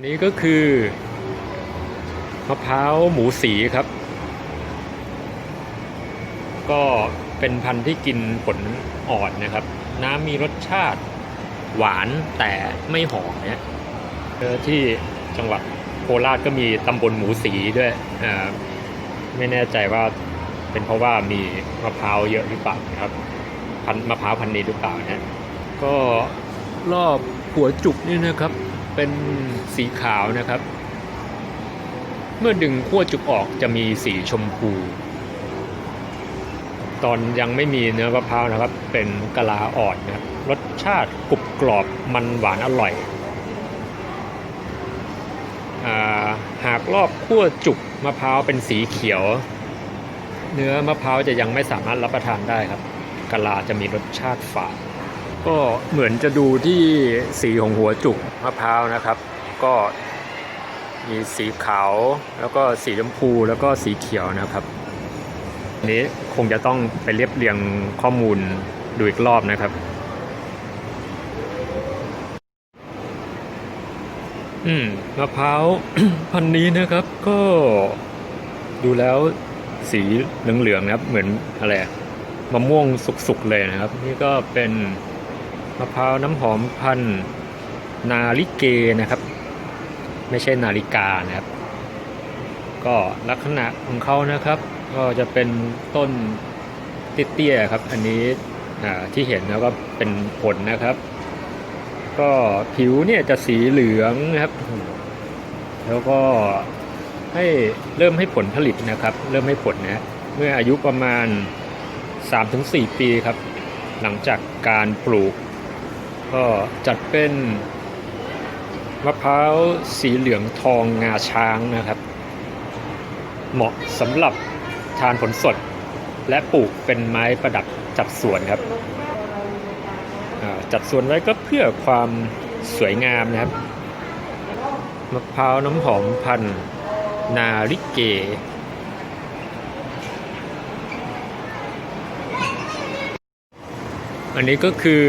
นี่ก็คือมะพร้าวหมูสีครับ ก็เป็นพันธุ์ที่กินผลอ่อนนะครับ น้ำมีรสชาติหวานแต่ไม่หอมเนี่ยที่จังหวัดโคราชก็มีตำบลหมูสีด้วยอ่าไม่แน่ใจว่าเป็นเพราะว่ามีมะพร้าวเยอะหรือเปล่านะครับพันมะพร้าวพันธุ์นี้หรือเปล่านะก็รอบหัวจุกนี่นะครับ เป็นสีขาวนะครับ เมื่อดึงขั้วจุกออกจะมีสีชมพู ตอนยังไม่มีเนื้อมะพร้าวนะครับ เป็นกะลาอ่อนนะครับรสชาติกรุบกรอบมันหวานอร่อยอาหากรอบขั้วจุกมะพร้าวเป็นสีเขียว เนื้อมะพร้าวจะยังไม่สามารถรับประทานได้ครับกะลาจะมีรสชาติฝาด ก็เหมือนจะดูที่สีของหัวจุกมะพร้าวนะครับ ก็มีสีขาวแล้วก็สีชมพูแล้วก็สีเขียวนะครับนี้คงจะต้องไปเรียบเรียงข้อมูลดูอีกรอบนะครับ อืมมะพร้าวพันธุ์นี้นะครับก็ดูแล้วสีเหลืองๆนะครับ เหมือนอะไรมะม่วงสุกๆเลยนะครับ นี่ก็เป็น มะพร้าวน้ำหอมพันนาลิเกนะครับ ไม่ใช่นาฬิกานะครับ ก็ลักษณะของเขานะครับ ก็จะเป็นต้นเตี้ยๆครับ อันนี้ที่เห็นแล้วก็เป็นผลนะครับ ก็ผิวเนี่ยจะสีเหลืองนะครับ แล้วก็ให้เริ่มให้ผลผลิตนะครับ เริ่มให้ผลนะเมื่ออายุประมาณ 3-4 ปีครับ หลังจากการปลูก ก็จัดเป็นมะพร้าวสีเหลืองทองงาช้างนะครับ เหมาะสำหรับทานผลสด และปลูกเป็นไม้ประดับจัดสวนครับจัดสวนไว้ก็เพื่อความสวยงามนะครับมะพร้าวน้ำหอมพันนาริเก อันนี้ก็คือ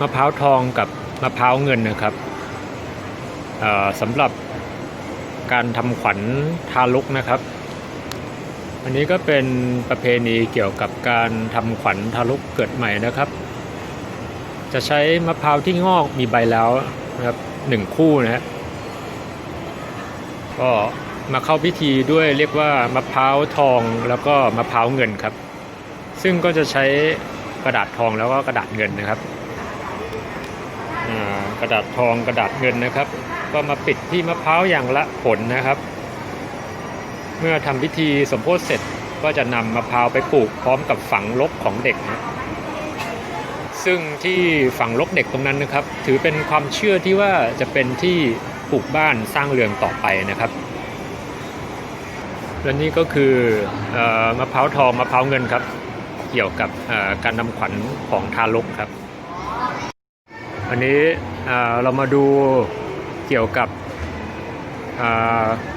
มะพร้าวทองกับมะพร้าวเงินนะครับสำหรับการทำขวัญทารกนะครับ อันนี้ก็เป็นประเพณีเกี่ยวกับการทำขวัญทารกเกิดใหม่นะครับ จะใช้มะพร้าวที่งอกมีใบแล้วนะครับหนึ่งคู่นะฮะก็มาเข้าพิธีด้วยเรียกว่ามะพร้าวทองแล้วก็มะพร้าวเงินครับ ซึ่งก็จะใช้กระดาษทองแล้วก็กระดาษเงินนะครับ กระดาษทองกระดาษเงินนะครับ ก็มาปิดที่มะพร้าวอย่างละผลนะครับ เมื่อทำพิธีสมโพธิเสร็จก็จะนำมะพร้าวไปปลูกพร้อมกับฝังลกของเด็กนะซึ่งที่ฝังลกเด็กตรงนั้นนะครับ ถือเป็นความเชื่อที่ว่าจะเป็นที่ปลูกบ้านสร้างเรือนต่อไปนะครับและนี่ก็คืออมะพร้าวทองมะพร้าวเงินครับ เกี่ยวกับการนำขวัญของทารกครับ อันนี้เรามาดูเกี่ยวกับ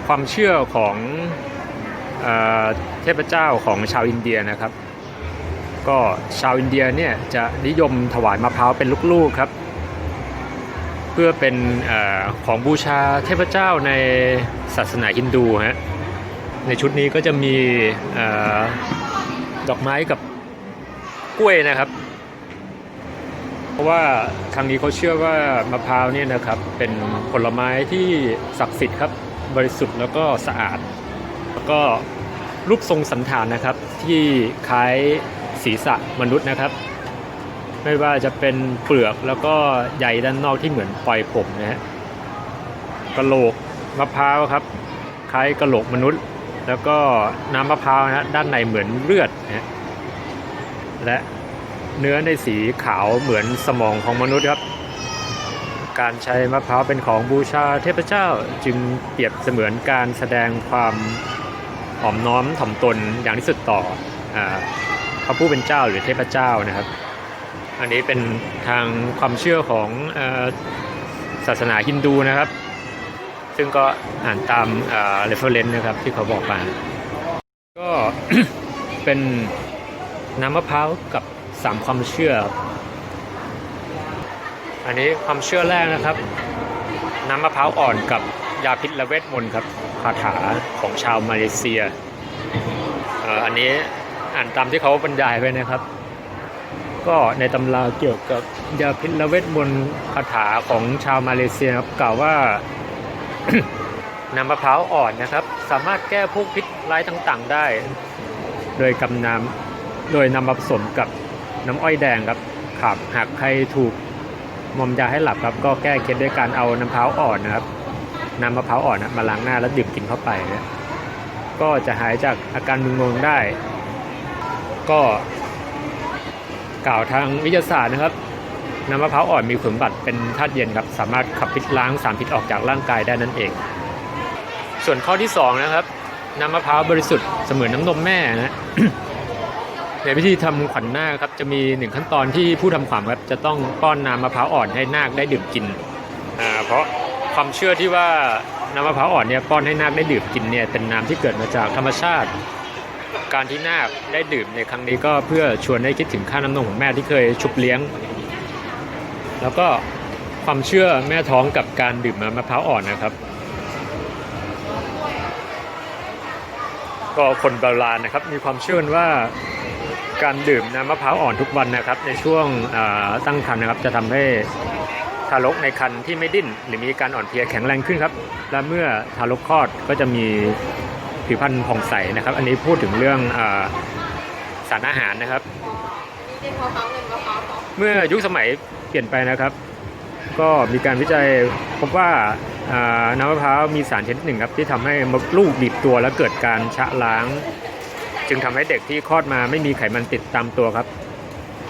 ความเชื่อของเอเทพเจ้าของชาวอินเดียนะครับ ก็ชาวอินเดียเนี่ยจะนิยมถวายมะพร้าวเป็นลูกๆครับ เพื่อเป็นอของบูชาเทพเจ้าในศาสนาฮินดูฮะในชุดนี้ก็จะมีอดอกไม้กับกล้วยนะครับ ราะว่าทางนี้เขาเชื่อว่ามะพร้าวเนี่ยนะครับเป็นผลไม้ที่ศักดิ์สิทธิ์ครับบริสุทธิ์แล้วก็สะอาด แล้วก็รูปทรงสันฐานนะครับ ที่คล้ายศีรษะมนุษย์นะครับ ไม่ว่าจะเป็นเปลือกแล้วก็ใยด้านนอกที่เหมือนปลอยผมนะฮะกระโหลกมะพร้าวครับ คล้ายกระโหลกมนุษย์ แล้วก็น้ำมะพร้าวนะฮะด้านในเหมือนเลือดนะและ เนื้อในสีขาวเหมือนสมองของมนุษย์ครับ การใช้มะพร้าวเป็นของบูชาเทพเจ้าจึงเปรียบเสมือนการแสดงความหอมน้อมถ่อมตนอย่างที่สุดต่ออพระผู้เป็นเจ้าหรือเทพเจ้านะครับ อันนี้เป็นทางความเชื่อของศาสนาฮินดูนะครับ ซึ่งก็อ่านตามเอ่อ reference นะครับที่เขาบอกมา ก็เป็นน้ำมะพร้าวกับ สามความเชื่อ อันนี้ความเชื่อแรกนะครับ น้ำมะพร้าวอ่อนกับยาพิษและเวทมนต์ครับคาถาของชาวมาเลเซียอันนี้อ่านตามที่เขาบรรยายไว้นะครับ ก็ในตำราเกี่ยวกับยาพิษและเวทมนต์คาถาของชาวมาเลเซียครับกล่าวว่าน้ำมะพร้าวอ่อนนะครับ สามารถแก้พวกพิษร้ายต่างๆได้ โดยกำน้ำโดยนำมาผสมกับ น้ำอ้อยแดงครับขับหากใครถูกมอมยาให้หลับครับ ก็แก้เคล็ดด้วยการเอาน้ำมะพร้าวอ่อนนะครับน้ำมะพร้าวอ่อนนะมาล้างหน้าแล้วดื่มกินเข้าไปนะก็จะหายจากอาการมึนงงได้ ก็กล่าวทางวิทยาศาสตร์นะครับน้ำมะพร้าวอ่อนมีคุณบัติเป็นธาตุเย็นครับ สามารถขับพิษล้างสารพิษออกจากร่างกายได้นั่นเอง ส่วนข้อที่สองนะครับน้ำมะพร้าวบริสุทธิ์เสมือนน้ำนมแม่นะ ในพิธีทำขวัญนาคครับจะมีหนึ่งขั้นตอนที่ผู้ทำขวัญครับจะต้องป้อนน้ำมะพร้าวอ่อนให้นาคได้ดื่มกินอ่าเพราะความเชื่อที่ว่าน้ำมะพร้าวอ่อนเนี่ยป้อนให้นาคได้ดื่มกินเนี่ยเป็นน้ำที่เกิดมาจากธรรมชาติ การที่นาคได้ดื่มในครั้งนี้ก็เพื่อชวนให้คิดถึงค่าน้ำนมของแม่ที่เคยชุบเลี้ยง แล้วก็ความเชื่อแม่ท้องกับการดื่มน้ำมะพร้าวอ่อนนะครับก็คนโบราณนะครับมีความเชื่อว่า การดื่มน้ำมะพร้าวอ่อนทุกวันนะครับ ในช่วงตั้งครรภ์นะครับจะทำให้ทารกในครรภ์ที่ไม่ดิ้น หรือมีการอ่อนเพลียแข็งแรงขึ้นครับ และเมื่อทารกคลอดก็จะมีผิวพรรณผ่องใสนะครับ อันนี้พูดถึงเรื่องอสารอาหารนะครับ เมื่อยุคสมัยเปลี่ยนไปนะครับ ก็มีการวิจัยพบว่าน้ำมะพร้าวมีสารชนิดหนึ่งครับที่ทำให้มดลูกบีบตัวและเกิดการชะล้าง จึงทำให้เด็กที่คลอดมาไม่มีไขมันติดตามตัวครับ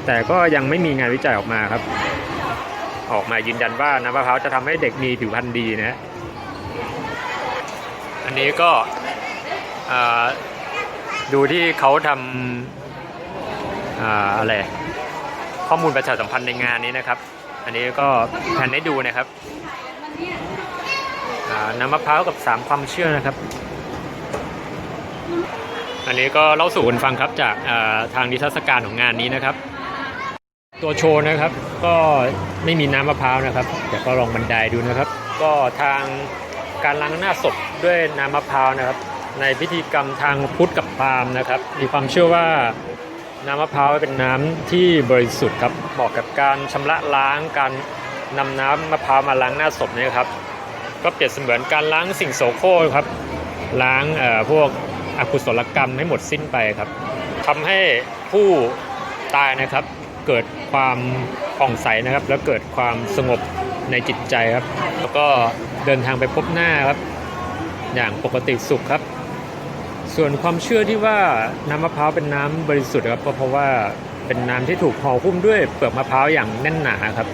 แต่ก็ยังไม่มีงานวิจัยออกมาครับ ออกมายืนยันว่าน้ำมะพร้าวจะทำให้เด็กมีผิวพรรณดีนะฮะอันนี้ก็ดูที่เขาทำอาอะไรข้อมูลประชาสัมพันธ์ในงานนี้นะครับ อันนี้ก็แผนให้ดูนะครับน้ำมะพร้าวกับสามความเชื่อนะครับ อันนี้ก็เล่าสู่กันฟังครับจากทางนิทรรศการของงานนี้นะครับ ตัวโชว์นะครับก็ไม่มีน้ำมะพร้าวนะครับ แต่ก็ลองบรรยายดูนะครับ ก็ทางการล้างหน้าศพด้วยน้ำมะพร้าวนะครับ ในพิธีกรรมทางพุทธกับพราหมณ์นะครับ มีความเชื่อว่าน้ำมะพร้าวเป็นน้ำที่บริสุทธิ์ครับเหมาะกับการชำระล้างการนำน้ำมะพร้าวมาล้างหน้าศพนี่ครับ ก็เปรียบเสมือนการล้างสิ่งโสโครกครับล้างเอ่อพวก อกุศลกรรมให้หมดสิ้นไปครับทำให้ผู้ตายนะครับเกิดความผ่องใสนะครับ แล้วเกิดความสงบในจิตใจครับ แล้วก็เดินทางไปพบหน้าครับ อย่างปกติสุขครับ ส่วนความเชื่อที่ว่าน้ำมะพร้าวเป็นน้ำบริสุทธิ์ครับก็เพราะว่าเป็นน้ำที่ถูกห่อหุ้มด้วยเปลือกมะพร้าวอย่างแน่นหนาครับ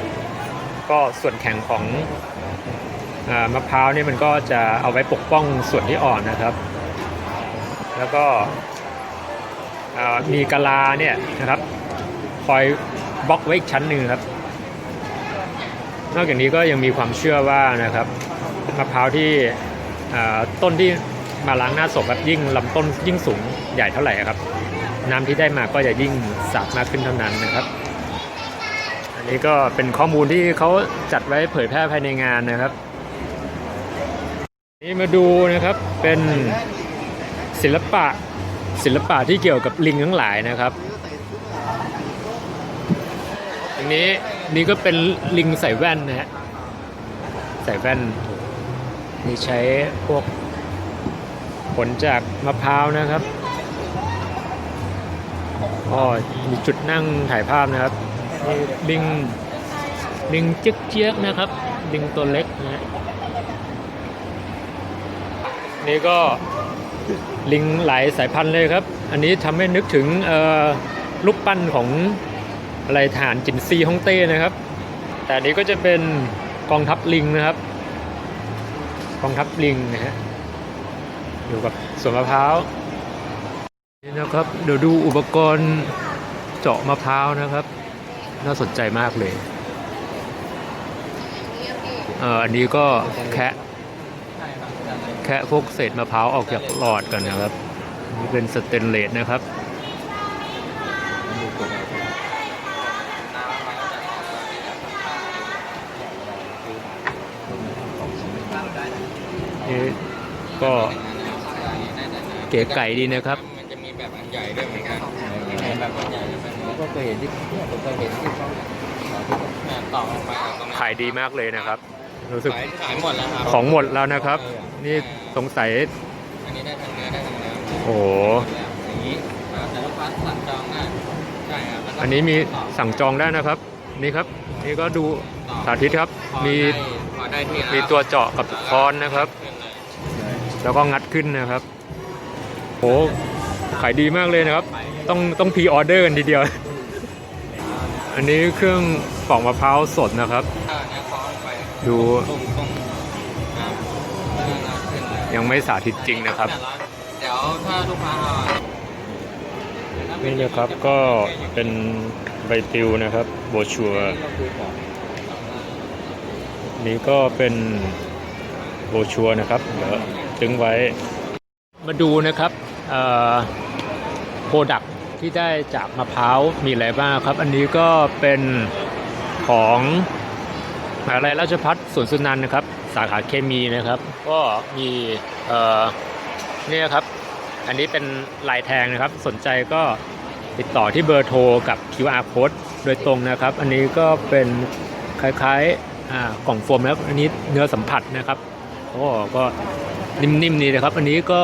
ก็ส่วนแข็งของอมะพร้าวนี่มันก็จะเอาไว้ปกป้องส่วนที่อ่อนนะครับ แล้วก็มีกะลาเนี่ยนะครับคอยบล็อกไว้อีกชั้นหนึ่งครับ นอกจากนี้ก็ยังมีความเชื่อว่านะครับมะพร้าวที่ต้นที่มาล้างหน้าศพครับยิ่งลำต้นยิ่งสูงใหญ่เท่าไหร่ครับ น้ำที่ได้มาก็จะยิ่งสาดมากขึ้นเท่านั้นนะครับ อันนี้ก็เป็นข้อมูลที่เขาจัดไว้เผยแพร่ภายในงานนะครับ นี่มาดูนะครับเป็น ศิลปะศิลปะที่เกี่ยวกับลิงทั้งหลายนะครับอันนี้นี่ก็เป็นลิงใส่แว่นนะฮะใส่แว่นนี่ใช้พวกผลจากมะพร้าวนะครับอ๋อมีจุดนั่งถ่ายภาพนะครับนี่ลิงลิงเจ๊กเจี๊ยกนะครับ ลิงตัวเล็กนะฮะนี่ก็ ลิงหลายสายพันธุ์เลยครับ อันนี้ทำให้นึกถึงรูปปั้นของอะไรฐานจินซีฮ่องเต้นะครับ แต่อันนี้ก็จะเป็นกองทัพลิงนะครับกองทัพลิงนะฮะอยู่กับสวนมะพร้าวนี่นะครับเดี๋ยวดูอุปกรณ์เจาะมะพร้าวนะครับ น่าสนใจมากเลยเอออันนี้ก็แคะ แคะพวกเศษมะพร้าวออกจากหลอดกันนะครับนี่เป็นสเตนเลสนะครับขนี่ก็เก๋ไก่ดีนะครับ มันจะมีแบบอันใหญ่ด้วยเหมือนกันแบบอันใหญ่ด้วยผมก็เคยเห็นที่เนี่ยผมเคยเห็นที่เขาเนี่ยต่อออกไปตรงนั้นขายดีมากเลยนะครับ รู้สึกขายขายหมดแล้วครับของหมดแล้วนะครับ นี่สงสัยอันนี้ได้ทั้งเนื้อได้ทั้งเนื้อโอ้โหอย่างนี้ครับแต่ลูกค้าสั่งจองได้ใช่ครับแล้วก็อันนี้มีต่อสั่งจองได้นะครับ นี่ครับ นี่ก็ดูต่อสาธิตครับพอมีได้พอได้ที่มีตัวเจาะกับค้อนนะครับขึ้นเลยแล้วก็งัดขึ้นนะครับโหขายดีมากเลยนะครับ ต้องต้องพรีออเดอร์กันทีเดียว อันนี้เครื่องปอกมะพร้าวสดนะครับ ดูยังไม่สาธิตจริงนะครับ เดี๋ยวถ้าลูกค้าเอนี่นะครับก็เป็นใบปลิวนะครับโบชัวร์นี่ก็เป็นโบชัวร์นะครับเดี๋ยวตึงไว้มาดูนะครับโปรดักที่ได้จากมะพร้าวมีอะไรบ้างครับ อันนี้ก็เป็นของ มหาวิทยาลัยราชภัฏสวนสุนันนะครับ สาขาเคมีนะครับ ก็มีเอ่อนี่ครับ อันนี้เป็นลายแทงนะครับ สนใจก็ติดต่อที่เบอร์โทรกับ QR code โดยตรงนะครับ อันนี้ก็เป็นคล้ายๆกล่องโฟมนะครับ อันนี้เนื้อสัมผัสนะครับโอ้ก็นิ่มๆนี่นะครับ อันนี้ก็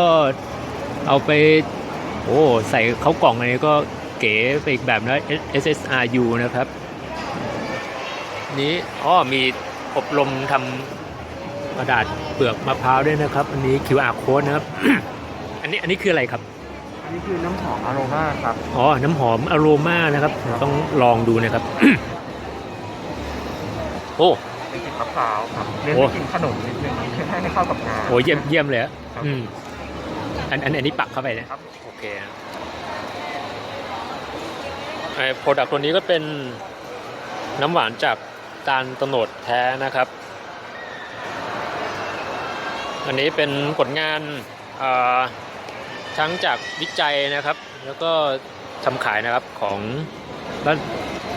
เอาไปโอ้ใส่เข้ากล่องอันนี้ก็เก๋ไปอีกแบบนะ SSRU นะครับ นี้อ๋อมีอบรมทำกระดาษเปลือกมะพร้าวด้วยนะครับ อันนี้ QR code นะครับ อันนี้อันนี้คืออะไรครับ อันนี้คือน้ำหอมอโรมาครับ อ๋อ น้ำหอมอโรมานะครับเดี๋ยวต้องลองดูนะครับ โอ้ เป็นกลิ่นมะพร้าวครับเน้นโอ้กลิ่นขนมนิดนึงคือให้เข้ากับงานโหเยี่ยมเยี่ยมเลยอะครับอืมอันอันอันนี้ปักเข้าไปนะ ครับ โอเคนะไอ้โปรดักต์ตัวนี้ก็เป็นน้ำหวานจาก ตาลตะโนดแท้นะครับ อันนี้เป็นผลงานเอ่อทั้งจากวิจัยนะครับ แล้วก็ทำขายนะครับของรัฐ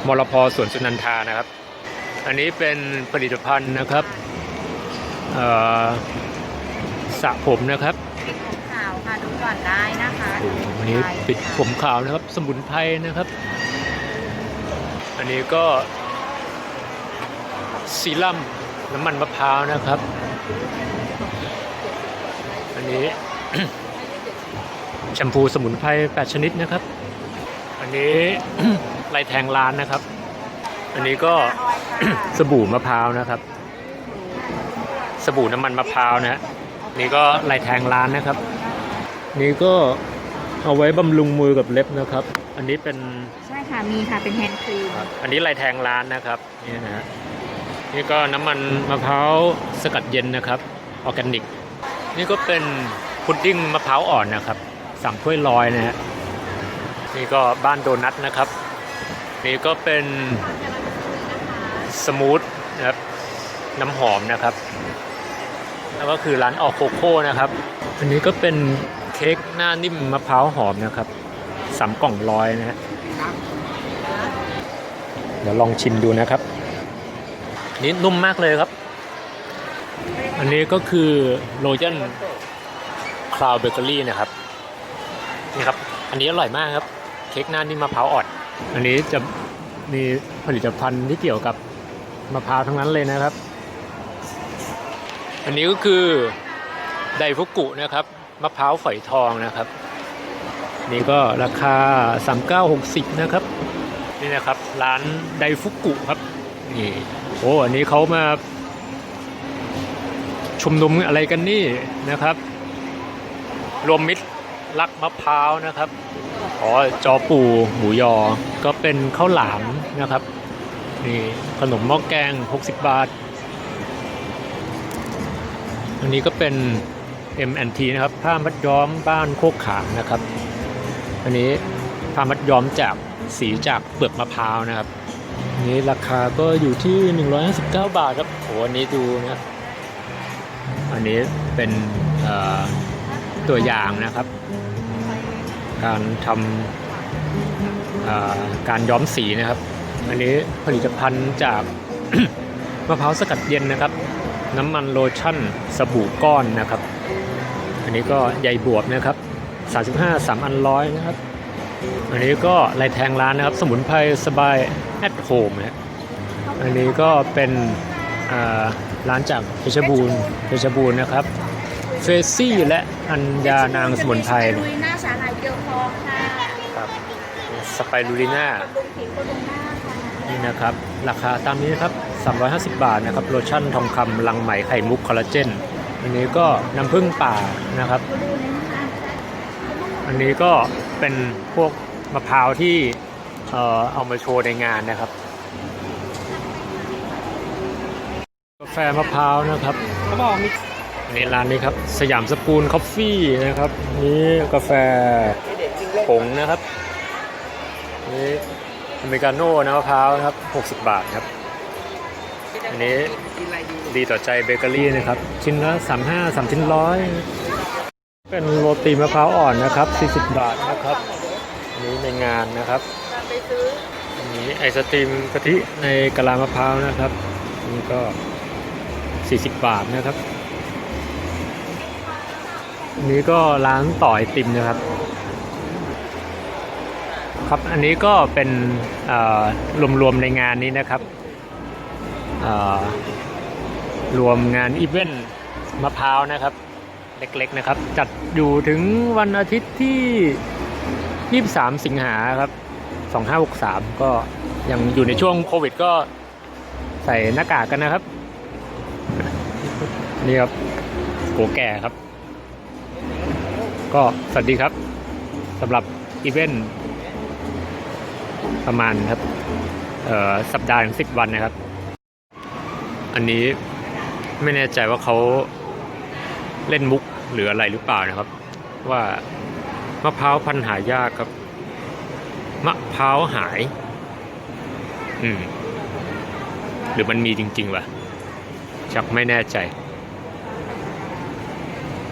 มรพสวนสุนันทานะครับ อันนี้เป็นผลิตภัณฑ์นะครับเอ่อสระผมนะครับปิดผมขาวค่ะดูก่อนได้นะคะอันนี้ปิดผมขาวนะครับ สมุนไพรนะครับ อันนี้ก็ ซีรั่มน้ำมันมะพร้าวนะครับ อันนี้แชมพูสมุนไพร8 ชนิดนะครับ อันนี้ลายแทงร้านนะครับ อันนี้ก็สบู่มะพร้าวนะครับ สบู่น้ำมันมะพร้าวนะฮะนี่ก็ลายแทงร้านนะครับ นี่ก็เอาไว้บำรุงมือกับเล็บนะครับ อันนี้เป็นใช่ค่ะมีค่ะเป็นแฮนด์ครีมอันนี้ลายแทงร้านนะครับนี่นะฮะ นี่ก็น้ำมันมะพร้าวสกัดเย็นนะครับออร์แกนิก นี่ก็เป็นพุดดิ้งมะพร้าวอ่อนนะครับ สั่งถ้วยลอยนะฮะนี่ก็บ้านโดนัทนะครับ นี่ก็เป็นสมูทนะครับน้ำหอมนะครับ แล้วก็คือร้านออกโคโค่นะครับ อันนี้ก็เป็นเค้กหน้านิ่มมะพร้าวหอมนะครับสามกล่องร้อยนะฮะเดี๋ยวลองชิมดูนะครับ นี่นุ่มมากเลยครับ อันนี้ก็คือโรยันคลาวเบเกอรี่นะครับ นี่ครับ อันนี้อร่อยมากครับ เค้กหน้านิ่มมะพร้าวอ่อน อันนี้จะมีผลิตภัณฑ์ที่เกี่ยวกับมะพร้าวทั้งนั้นเลยนะครับ อันนี้ก็คือไดฟุกุนะครับมะพร้าวฝอยทองนะครับ นี่ก็ราคา 3960 นะครับ นี่นะครับ ร้านไดฟุกุครับนี่ โอ้อันนี้เขามาชุมนุมอะไรกันนี่นะครับ รวมมิตรรักมะพร้าวนะครับอ๋อจอปูหมูยอ ก็เป็นข้าวหลามนะครับ นี่ขนมหม้อแกง 60 บาท อันนี้ก็เป็น M&T นะครับ ผ้ามัดย้อมบ้านโคกขามนะครับ อันนี้ผ้ามัดย้อมจากสีจากเปลือกมะพร้าวนะครับ นนี้ราคาก็อยู่ที่ 159 บาทครับโหอันนี้ดูนะครับอันนี้เป็นตัวอย่างนะครับ การทำการย้อมสีนะครับ อันนี้ผลิตภัณฑ์จากมะพร้าวสกัดเย็นนะครับ น้ำมันโลชั่นสบู่ก้อนนะครับ อันนี้ก็ใยบวบนะครับ 35 3อันร้อยนะครับ อันนี้ก็ลายแทงร้านนะครับ สมุนไพรสบายแอ h โฮมนะฮะอันนี้ก็เป็นอ่าร้านจากเพชรบูรณ์เพชรบูรณ์นะครับ เฟซี่และอัญญานางสมุนไพรลุยหน้าสาหร่ายเกลียวทองค่ะครับสไปรูลิน่าบำรุงผิวบำรุงหน้าค่ะนี่นะครับ ราคาตามนี้นะครับ 350 บาทนะครับ โลชั่นทองคำลังไหมไข่มุกคอลลาเจน อันนี้ก็น้ำผึ้งป่านะครับดูเลยนะคะอันนี้ก็ เป็นพวกมะพร้าวที่เอ่อเอามาโชว์ในงานนะครับ กาแฟมะพร้าวนะครับเขาบอกมีอันนี้ร้านนี้ครับ สยามสปูนคอฟฟี่นะครับ นี่กาแฟผงนะครับ นี่อเมริกาโน่น้ำมะพร้าวนะครับ 60 บาทครับ อันนี้ดีดีต่อใจเบเกอรี่นะครับ ชิ้นละ35 3 ชิ้นร้อย เป็นโรตีมะพร้าวอ่อนนะครับ 40 บาทนะครับอันนี้ในงานนะครับอันนี้ไอศตรีมกะทิในกะลามะพร้าวนะครับอันนี่ก็ 40 บาทนะครับอันนี้ก็ร้านต่อไอติมนะครับ ครับอันนี้ก็เป็นรวมๆในงานนี้นะครับรวมงานอีเวนต์มะพร้าวนะครับ เล็กๆนะครับ จัดอยู่ถึงวันอาทิตย์ที่ 23 สิงหาครับ 2563 ก็ยังอยู่ในช่วงโควิดก็ใส่หน้ากากกันนะครับ นี่ครับโกแก่ครับ ก็สวัสดีครับสำหรับอีเวนต์ประมาณครับเอ่อสัปดาห์ถึงสิบวันนะครับ อันนี้ไม่แน่ใจว่าเขาเล่นมุก หรืออะไรหรือเปล่านะครับ ว่ามะพร้าวพันหายากครับ มะพร้าวหาย อืม หรือมันมีจริงๆวะชักไม่แน่ใจ